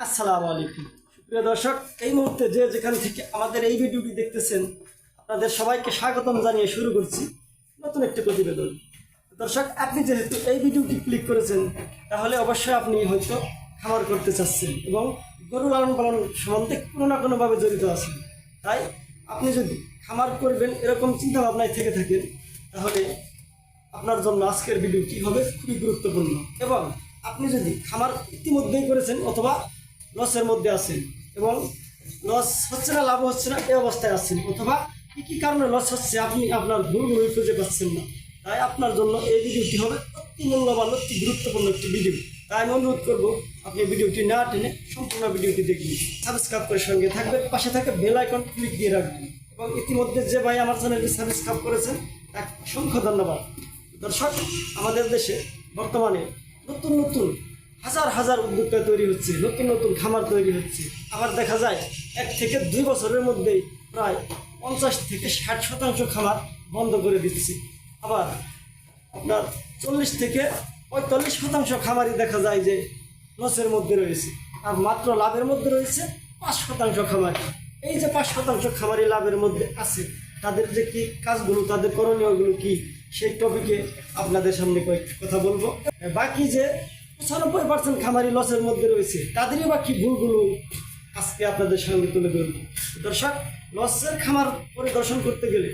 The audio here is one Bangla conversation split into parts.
আসসালামু আলাইকুম। প্রিয় দর্শক, এই মুহূর্তে যে যেখান থেকে আমাদের এই ভিডিওটি দেখতেছেন, আপনাদের সবাইকে স্বাগতম জানিয়ে শুরু করছি নতুন একটি প্রতিবেদন। দর্শক, আপনি যেহেতু এই ভিডিওটি ক্লিক করেছেন, তাহলে অবশ্যই আপনি হয়তো খামার করতে চাচ্ছেন এবং গরু লালন পালন সম্বন্ধে কোনো না কোনোভাবে জড়িত আছেন। তাই আপনি যদি খামার করবেন এরকম চিন্তা ভাবনায় থেকে থাকেন, তাহলে আপনার জন্য আজকের ভিডিওটি হবে? খুবই গুরুত্বপূর্ণ। এবং আপনি যদি খামার ইতিমধ্যেই করেছেন অথবা লসের মধ্যে আছেন এবং লস হচ্ছে না লাভ হচ্ছে না, এই অবস্থায় আছেন। অথবা কী কী কারণে লস হচ্ছে আপনি আপনার ভুলগুলোই খুঁজে পাচ্ছেন না? তাই আপনার জন্য এই ভিডিওটি হবে অতি মূল্যবান, অতি গুরুত্বপূর্ণ একটি ভিডিও। তাই আমি অনুরোধ করব, আপনি ভিডিওটি না টেনে সম্পূর্ণ ভিডিওটি দেখবেন। সাবস্ক্রাইব করে সঙ্গে থাকবেন, পাশে থাকে বেল আইকন ক্লিক দিয়ে রাখবেন। এবং ইতিমধ্যে যে ভাই আমার চ্যানেলটি সাবস্ক্রাইব করেছেন, তাকে অসংখ্য ধন্যবাদ। দর্শক, আমাদের দেশে বর্তমানে নতুন নতুন হাজার হাজার উদ্যোক্তা তৈরি হচ্ছে, নতুন নতুন খামার তৈরি হচ্ছে। আবার দেখা যায়, এক থেকে দুই বছরের মধ্যেই প্রায় পঞ্চাশ থেকে ষাট শতাংশ খামার বন্ধ করে দিচ্ছে। আবার আপনার চল্লিশ থেকে পঁয়তাল্লিশ শতাংশ খামারই দেখা যায় যে লসের মধ্যে রয়েছে। আর মাত্র লাভের মধ্যে রয়েছে পাঁচ শতাংশ খামারি। এই যে পাঁচ শতাংশ খামারি লাভের মধ্যে আছে, তাদের যে কি কাজগুলো, তাদের করণীয়গুলো কি, সেই টপিকে আপনাদের সামনে কয়েকটি কথা বলব। বাকি যে পঁচানব্বই পার্সেন্ট খামারি লসের মধ্যে রয়েছে। তাদেরই বা কি ভুলগুলো আজকে আপনাদের সঙ্গে তুলে ধরবো? দর্শক লসের খামার পরিদর্শন করতে গেলে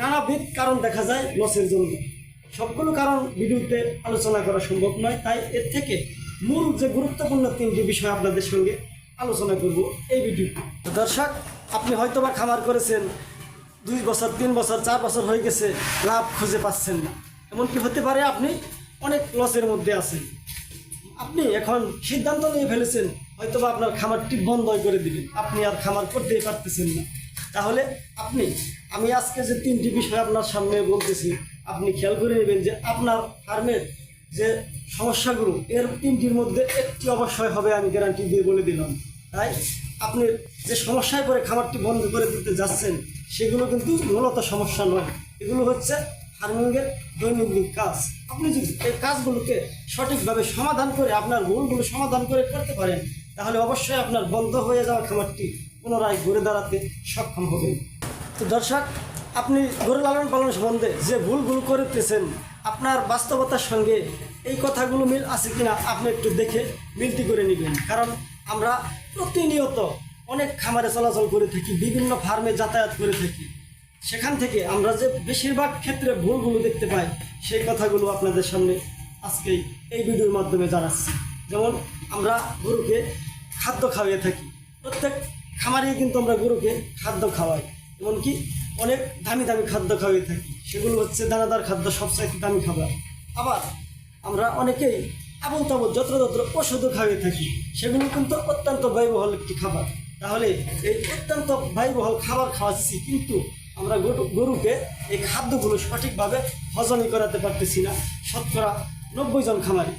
নানাবিধ কারণ দেখা যায় লসের জন্য। সবগুলো কারণ ভিডিওতে আলোচনা করা সম্ভব নয়, তাই এর থেকে মূল যে গুরুত্বপূর্ণ তিনটি বিষয় আপনাদের সঙ্গে আলোচনা করব এই ভিডিও দর্শক, আপনি হয়তো বা খামার করেছেন, দুই বছর, তিন বছর, চার বছর হয়ে গেছে, লাভ খুঁজে পাচ্ছেন না। এমনকি হতে পারে আপনি অনেক লসের মধ্যে আছেন। আপনি এখন সিদ্ধান্ত নিয়ে ফেলেছেন হয়তো বা আপনার খামারটি বন্ধ করে দিবেন। আপনি আর খামার করতেই পারতেছেন না। তাহলে আপনি, আমি আজকে যে তিনটি বিষয় আপনার সামনে বলতেছি, আপনি খেয়াল করে নেবেন যে আপনার ফার্মের যে সমস্যাগুলো, এর তিনটির মধ্যে একটি অবশ্যই হবে, আমি গ্যারান্টি দিয়ে বলে দিলাম। তাই আপনি যে সমস্যায় পরে খামারটি বন্ধ করে দিতে যাচ্ছেন, সেগুলো কিন্তু মূলত সমস্যা নয়। এগুলো হচ্ছে ফার্মিংয়ের দৈনন্দিন কাজ। আপনি যদি এই কাজগুলোকে সঠিকভাবে সমাধান করে, আপনার ভুলগুলো সমাধান করে করতে পারেন, তাহলে অবশ্যই আপনার বন্ধ হয়ে যাওয়া খামারটি পুনরায় ঘুরে দাঁড়াতে সক্ষম হবে। তো দর্শক, আপনি গরু লালন পালন সম্বন্ধে যে ভুলগুলো করতেছেন, আপনার বাস্তবতার সঙ্গে এই কথাগুলো মিল আছে কিনা আপনি একটু দেখে মিলতি করে নেবেন। কারণ আমরা প্রতিনিয়ত অনেক খামারে চলাচল করে থাকি, বিভিন্ন ফার্মে যাতায়াত করে থাকি। সেখান থেকে আমরা যে বেশিরভাগ ক্ষেত্রে ভুলগুলো দেখতে পাই সেই কথাগুলো আপনাদের সামনে আজকেই এই ভিডিওর মাধ্যমে জানাচ্ছি। যেমন আমরা গরুকে খাদ্য খাওয়িয়ে থাকি। প্রত্যেক খামারেই কিন্তু আমরা গরুকে খাদ্য খাওয়াই। এমনকি অনেক দামি দামি খাদ্য খাওয়িয়ে থাকি। সেগুলো হচ্ছে দানাদার খাদ্য, সবচাইতে দামি খাবার। আবার আমরা অনেকেই আবল তাবল যত্রযত্র ওষুধও খাইয়ে থাকি। সেগুলো কিন্তু অত্যন্ত ব্যয়বহুল একটি খাবার। তাহলে এই অত্যন্ত ব্যয়বহুল খাবার খাওয়াচ্ছি কিন্তু আমরা গরু- গরুকে এই খাদ্যগুলো সঠিকভাবে হজমই করাতে পারতেছি না। শতকরা নব্বই জন খামারি।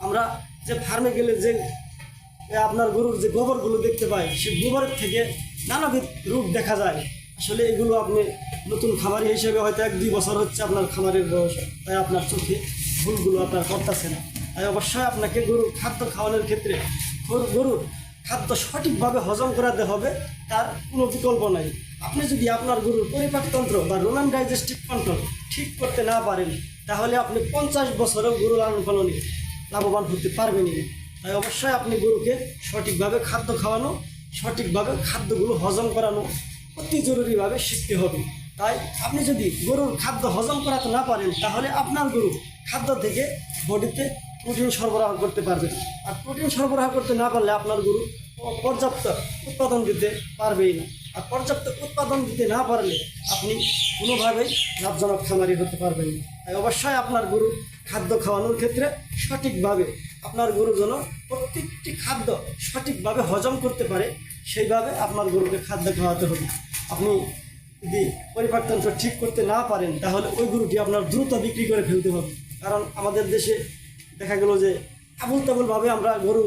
আমরা যে ফার্মে গেলে যে আপনার গরুর যে গোবরগুলো দেখতে পাই, সে গোবরের থেকে নানাবিধ রূপ দেখা যায়। আসলে এগুলো আপনি নতুন খামারি হিসেবে হয়তো এক দুই বছর হচ্ছে আপনার খামারের বয়স, তাই আপনার চোখে ভুলগুলো আপনার করতেছে না। তাই অবশ্যই আপনাকে গরুর খাদ্য খাওয়ানোর ক্ষেত্রে গরুর খাদ্য সঠিকভাবে হজম করাতে হবে, তার কোনো বিকল্প নাই। আপনি যদি আপনার গরুর পরিপাকতন্ত্র বা রোনান ডাইজেস্টিভ কন্ট্রোল ঠিক করতে না পারেন, তাহলে আপনি পঞ্চাশ বছরেও গরু লালন পালনে লাভবান হতে পারবেনই তাই অবশ্যই আপনি গরুকে সঠিকভাবে খাদ্য খাওয়ানো, সঠিকভাবে খাদ্যগুলো হজম করানো অতি জরুরিভাবে শিখতে হবে। তাই আপনি যদি গরুর খাদ্য হজম করাতে না পারেন, তাহলে আপনার গরু খাদ্য থেকে বডিতে প্রোটিন সরবরাহ করতে পারবে। আর প্রোটিন সরবরাহ করতে না পারলে আপনার গরু পর্যাপ্ত উৎপাদন দিতে পারবেই না। আর পর্যাপ্ত উৎপাদন দিতে না পারলে আপনি কোনোভাবেই লাভজনক খামারি হতে পারবেন না। তাই অবশ্যই আপনার গরু খাদ্য খাওয়ানোর ক্ষেত্রে সঠিকভাবে আপনার গরু যেন প্রত্যেকটি খাদ্য সঠিকভাবে হজম করতে পারে, সেইভাবে আপনার গরুকে খাদ্য খাওয়াতে হবে। আপনি যদি পরিপাকতন্ত্র ঠিক করতে না পারেন, তাহলে ওই গরুটি আপনার দ্রুত বিক্রি করে ফেলতে হবে। কারণ আমাদের দেশে দেখা গেল যে আবুল তাবুলভাবে আমরা গরু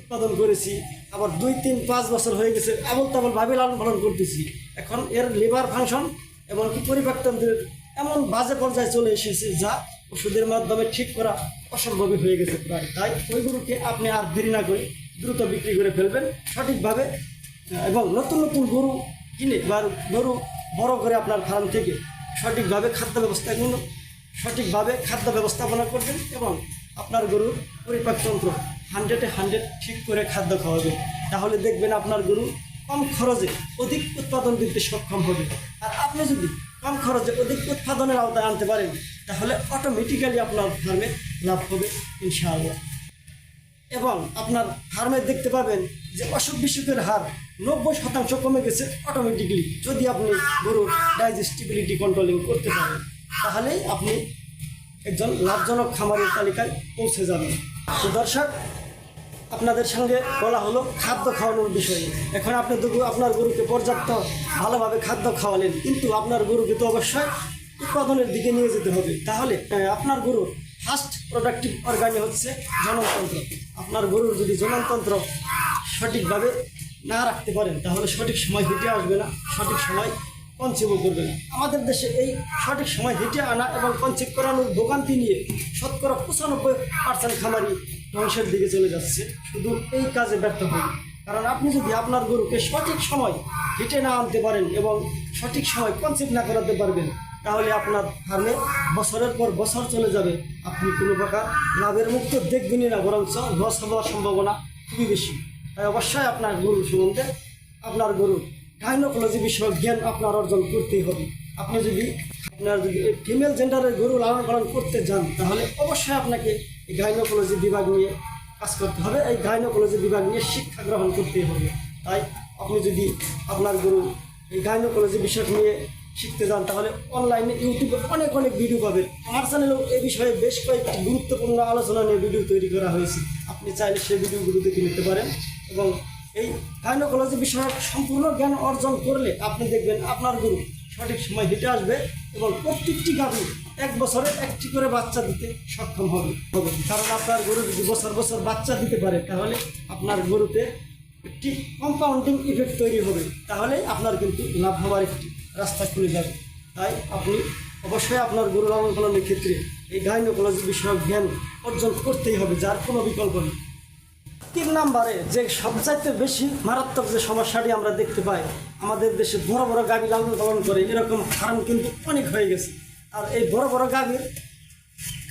উৎপাদন করেছি। আবার দুই, তিন, পাঁচ বছর হয়ে গেছে আবুল তাবুলভাবে লালন পালন করতেছি। এখন এর লিভার ফাংশন এমনকি পরিপাকতন্ত্রের এমন বাজে পর্যায়ে চলে এসেছে যা ওষুধের মাধ্যমে ঠিক করা অসম্ভবই হয়ে গেছে প্রায়। তাই ওই গরুকে আপনি আর দেরি না করে দ্রুত বিক্রি করে ফেলবেন সঠিকভাবে এবং নতুন নতুন গরু কিনে বা গরু বড় করে আপনার ফার্ম থেকে সঠিকভাবে খাদ্য ব্যবস্থাগুলো সঠিকভাবে খাদ্য ব্যবস্থাপনা করবেন এবং আপনার গরুর পরিপাকতন্ত্র হান্ড্রেডে হান্ড্রেড ঠিক করে খাদ্য খাওয়াবেন তাহলে দেখবেন আপনার গরু কম খরচে অধিক উৎপাদন দিতে সক্ষম হবে। আর আপনি যদি কম খরচে অধিক উৎপাদনের আওতায় আনতে পারেন, তাহলে অটোমেটিক্যালি আপনার ফার্মে লাভ হবে, ইনশাআল্লাহ। এবং আপনার ফার্মে দেখতে পাবেন যে অসুখ বিসুখের হার নব্বই শতাংশ কমে গেছে অটোমেটিকলি যদি আপনি গরুর ডাইজেস্টিবিলিটি কন্ট্রোলিং করতে পারেন, তাহলেই আপনি একজন লাভজনক খামারের তালিকায় পৌঁছে যাবেন। তো দর্শক, আপনাদের সঙ্গে বলা হলো খাদ্য খাওয়ানোর বিষয়ে। এখন আপনি আপনার গরুকে পর্যাপ্ত ভালোভাবে খাদ্য খাওয়ালেন, কিন্তু আপনার গরুকে তো অবশ্যই উৎপাদনের দিকে নিয়ে যেতে হবে। তাহলে আপনার গরুর ফার্স্ট প্রোডাক্টিভ অর্গানি হচ্ছে জননতন্ত্র। আপনার গরুর যদি জননতন্ত্র সঠিকভাবে না রাখতে পারেন, তাহলে সঠিক সময় হেঁটে আসবে না, সঠিক সময় কনসিভও করবে না। আমাদের দেশে এই সঠিক সময় হেঁটে আনা এবং কনসিভ করানোর ভোগান্তি নিয়ে শতকরা পঁচানব্বই পার্সেন্ট খামারি ধ্বংসের দিকে চলে যাচ্ছে। শুধু এই কাজে ব্যর্থ হবে কারণ আপনি যদি আপনার গরুকে সঠিক সময় হেঁটে না আনতে পারেন এবং সঠিক সময় কনসিভ না করাতে পারবেন, তাহলে আপনার ফার্মে বছরের পর বছর চলে যাবে। আপনি কোনো প্রকার লাভের মুক্ত দেখবেনই না, বরঞ্চ লস হওয়ার সম্ভাবনা খুবই বেশি। তাই অবশ্যই আপনার গরু সম্বন্ধে, আপনার গরুর গাইনোকোলজি বিষয়ক জ্ঞান আপনার অর্জন করতেই হবে। আপনি যদি আপনার যদি ফিমেল জেন্ডারের গরু লালন পালন করতে যান, তাহলে অবশ্যই আপনাকে এই গাইনোকোলজি বিভাগ নিয়ে কাজ করতে হবে। এই গাইনোকোলজি বিভাগ নিয়ে শিক্ষা গ্রহণ করতেই হবে। তাই আপনি যদি আপনার গরু এই গাইনোকোলজি বিষয় নিয়ে শিখতে যান, তাহলে অনলাইনে ইউটিউবে অনেক অনেক ভিডিও পাবেন। আমার চ্যানেলেও এই বিষয়ে বেশ কয়েকটি গুরুত্বপূর্ণ আলোচনা নিয়ে ভিডিও তৈরি করা হয়েছে। আপনি চাইলে সেই ভিডিওগুলো দেখে নিতে পারেন এবং এই গাইনোকোলজি বিষয়ক সম্পূর্ণ জ্ঞান অর্জন করলে আপনি দেখবেন আপনার গরু সঠিক সময় হেঁটে আসবে এবং প্রত্যেকটি গাভী এক বছরে একটি করে বাচ্চা দিতে সক্ষম হবে। হবে। কারণ আপনার গরু যদি বছর বছর বাচ্চা দিতে পারে, তাহলে আপনার গরুতে একটি কম্পাউন্ডিং ইফেক্ট তৈরি হবে। তাহলে আপনার কিন্তু লাভ হওয়ার একটি রাস্তা খুলে যাবে। তাই আপনি অবশ্যই আপনার গরু লালন পালনের ক্ষেত্রে এই গাইনোকোলজি বিষয়ক জ্ঞান অর্জন করতেই হবে, যার কোনো বিকল্প নেই। তিন নাম্বারে যে সবচাইতে বেশি মারাত্মক যে সমস্যাটি আমরা দেখতে পাই, আমাদের দেশে বড় বড় গাভী লালন পালন করে এরকম ফার্ম কিন্তু অনেক হয়ে গেছে। আর এই বড় বড় গাভীর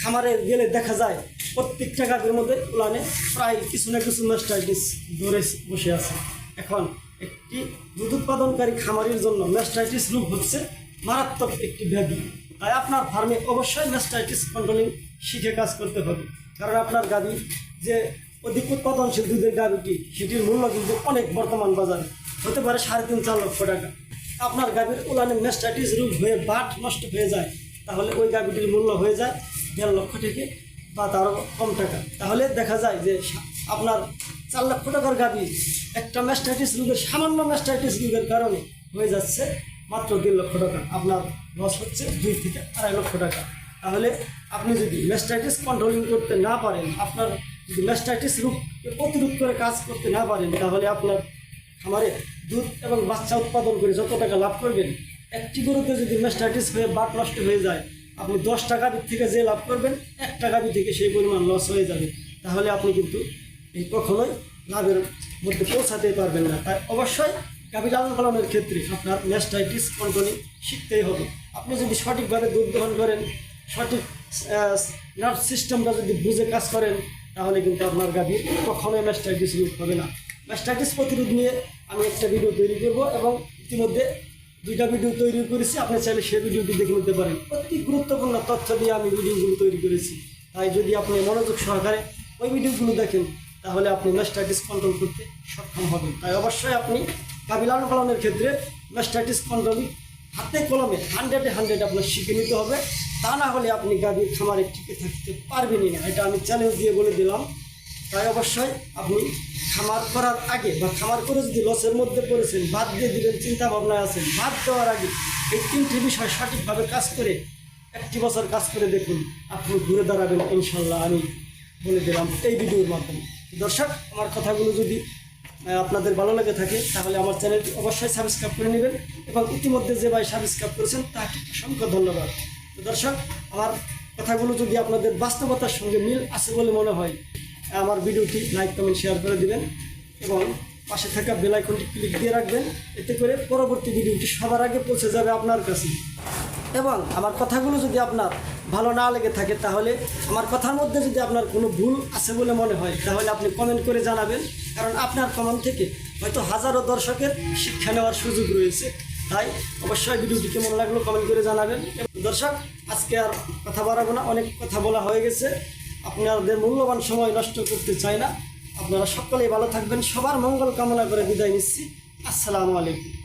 খামারে গেলে দেখা যায় প্রত্যেকটা গাভীর মধ্যে উলানে প্রায় কিছু না কিছু ম্যাস্টাইটিস ধরে বসে আছে। এখন একটি দুধ উৎপাদনকারী খামারির জন্য ম্যাস্টাইটিস রোগ হচ্ছে মারাত্মক একটি ব্যাধি। তাই আপনার ফার্মে অবশ্যই ম্যাস্টাইটিস কন্ট্রোলিং শিখে কাজ করতে হবে। কারণ আপনার গাভী যে অধিক উৎপাদনশীল দুধের গাভীটি সেটির মূল্য কিন্তু অনেক বর্তমান বাজারে। হতে পারে সাড়ে তিন, চার লক্ষ টাকা। আপনার গাভীর উলানে ম্যাস্টাইটিস রোগ হয়ে বাট নষ্ট হয়ে যায়। তাহলে ওই গাভীটির মূল্য হয়ে যায় দেড় লক্ষ থেকে বা তারও কম টাকা। তাহলে দেখা যায় যে আপনার চার লক্ষ টাকার গাভী একটা ম্যাস্টাইটিস রোগের সামান্য ম্যাস্টাইটিস রোগের কারণে হয়ে যাচ্ছে মাত্র দেড় লক্ষ টাকা। আপনার লস হচ্ছে দুই থেকে আড়াই লক্ষ টাকা। তাহলে আপনি যদি ম্যাস্টাইটিস কন্ট্রোলিং করতে না পারেন, আপনার যদি ম্যাস্টাইটিস রোগকে প্রতিরোধ করে কাজ করতে না পারেন, তাহলে আপনার খামারে দুধ এবং বাচ্চা উৎপাদন করে যত টাকা লাভ করবেন, একটি গরুতে যদি ম্যাস্টাইটিস হয়ে বাট নষ্ট হয়ে যায়, আপনি দশ টাকা দিক থেকে যে লাভ করবেন, এক টাকা দিক থেকে সেই পরিমাণ লস হয়ে যাবে। তাহলে আপনি কিন্তু এই কখনোই লাভের মধ্যে পৌঁছাতে পারবেন না। তাই অবশ্যই গাভী লালন পালনের ক্ষেত্রে আপনার ম্যাস্টাইটিস কন্ট্রোলিং শিখতেই হবে। আপনি যদি সঠিকভাবে দুধ দহন করেন, সঠিক নার্ভ সিস্টেমটা যদি বুঝে কাজ করেন তাহলে কিন্তু আপনার গাভীর কখনোই ম্যাস্টাইটিস রোগ হবে না। ম্যাস্টাইটিস প্রতিরোধ নিয়ে আমি একটা ভিডিও তৈরি করব এবং ইতিমধ্যে দুইটা ভিডিও তৈরি করেছি। আপনি চাইলে সেই ভিডিওটি দেখে নিতে পারেন। অতি গুরুত্বপূর্ণ তথ্য দিয়ে আমি ভিডিওগুলো তৈরি করেছি। তাই যদি আপনি মনোযোগ সহকারে ওই ভিডিওগুলো দেখেন, তাহলে আপনি ম্যাস্টাইটিস কন্ট্রোল করতে সক্ষম হবেন। তাই অবশ্যই আপনি কাবিলান পালনের ক্ষেত্রে ম্যাস্টাইটিস কন্ট্রোলিং হাতে কলমে হান্ড্রেডে হান্ড্রেড আপনার শিখে নিতে হবে। তা না হলে আপনি গাভীর খামারে টিকে থাকতে পারবেনই না। এটা আমি চ্যালেঞ্জ দিয়ে বলে দিলাম। তাই অবশ্যই আপনি খামার করার আগে বা খামার করে যদি লসের মধ্যে পড়েছেন, বাদ দিয়ে দিবেন চিন্তা ভাবনায় আছেন, বাদ দেওয়ার আগে এই তিনটি বিষয় সঠিকভাবে কাজ করে, একটি বছর কাজ করে দেখুন, আপনি ঘুরে দাঁড়াবেন ইনশাল্লাহ আমি বলে দিলাম এই ভিডিওর মাধ্যমে। দর্শক, আমার কথাগুলো যদি আপনাদের ভালো লেগে থাকে, তাহলে আমার চ্যানেলটি অবশ্যই সাবস্ক্রাইব করে নেবেন এবং ইতিমধ্যে যে ভাই সাবস্ক্রাইব করেছেন, তাকে অসংখ্য ধন্যবাদ। দর্শক, আমার কথাগুলো যদি আপনাদের বাস্তবতার সঙ্গে মিল আছে বলে মনে হয়, আমার ভিডিওটি লাইক কমেন্ট শেয়ার করে দিবেন এবং পাশে থাকা বেল আইকনটি ক্লিক দিয়ে রাখবেন, এতে করে পরবর্তী ভিডিওটি সবার আগে পৌঁছে যাবে আপনার কাছে। এবং আমার কথাগুলো যদি আপনার ভালো না লেগে থাকে, তাহলে আমার কথার মধ্যে যদি আপনার কোনো ভুল আছে বলে মনে হয়, তাহলে আপনি কমেন্ট করে জানাবেন। কারণ আপনার কমেন্ট থেকে হয়তো হাজারো দর্শকের শিক্ষা নেওয়ার সুযোগ রয়েছে। তাই অবশ্যই ভিডিওটি কেমন লাগল কমেন্ট করে জানাবেন। দর্শক, আজকে আর কথা বাড়াবো না। অনেক কথা বলা হয়ে গেছে। আপনাদের মূল্যবান সময় নষ্ট করতে চাই না। আপনারা সকলেই ভালো থাকবেন। সবার মঙ্গল কামনা করে বিদায় নিচ্ছি। আসসালামু আলাইকুম।